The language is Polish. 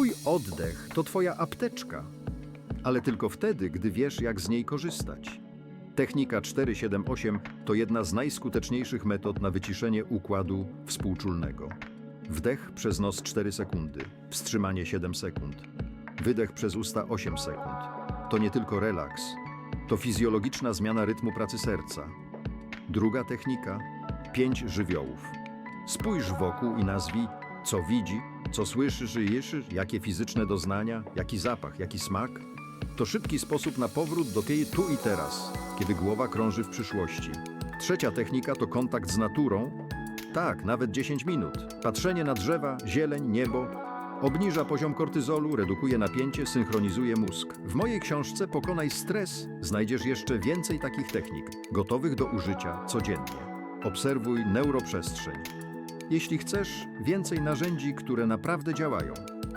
Twój oddech to Twoja apteczka, ale tylko wtedy, gdy wiesz, jak z niej korzystać. Technika 478 to jedna z najskuteczniejszych metod na wyciszenie układu współczulnego. Wdech przez nos 4 sekundy, wstrzymanie 7 sekund, wydech przez usta 8 sekund. To nie tylko relaks, to fizjologiczna zmiana rytmu pracy serca. Druga technika pięć żywiołów. Spójrz wokół i nazwij, co widzi, co słyszysz i jakie fizyczne doznania, jaki zapach, jaki smak. To szybki sposób na powrót do tej tu i teraz, kiedy głowa krąży w przyszłości. Trzecia technika to kontakt z naturą. Tak, nawet 10 minut. Patrzenie na drzewa, zieleń, niebo. Obniża poziom kortyzolu, redukuje napięcie, synchronizuje mózg. W mojej książce Pokonaj stres znajdziesz jeszcze więcej takich technik, gotowych do użycia codziennie. Obserwuj neuroprzestrzeń. Jeśli chcesz więcej narzędzi, które naprawdę działają,